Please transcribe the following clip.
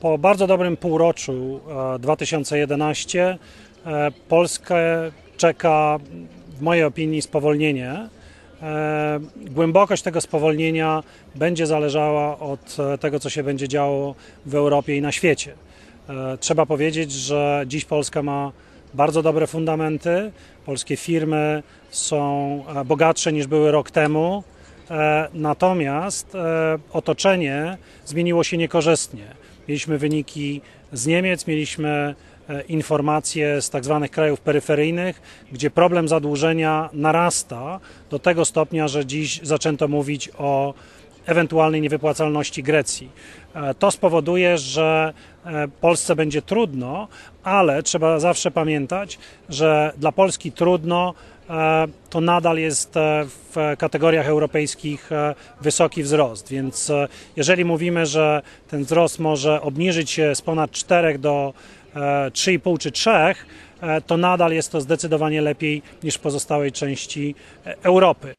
Po bardzo dobrym półroczu e, 2011 e, Polskę czeka, w mojej opinii, spowolnienie. E, Głębokość tego spowolnienia będzie zależała od e, tego, co się będzie działo w Europie i na świecie. E, Trzeba powiedzieć, że dziś Polska ma bardzo dobre fundamenty. Polskie firmy są e, bogatsze niż były rok temu. E, Natomiast e, otoczenie zmieniło się niekorzystnie. Mieliśmy wyniki z Niemiec, mieliśmy e, informacje z tak zwanych krajów peryferyjnych, gdzie problem zadłużenia narasta do tego stopnia, że dziś zaczęto mówić o ewentualnej niewypłacalności Grecji. To spowoduje, że Polsce będzie trudno, ale trzeba zawsze pamiętać, że dla Polski trudno to nadal jest e, w kategoriach europejskich e, wysoki wzrost. Więc e, jeżeli mówimy, że ten wzrost może obniżyć się z ponad 4 do e, 3,5 czy 3, e, to nadal jest to zdecydowanie lepiej niż w pozostałej części e, Europy.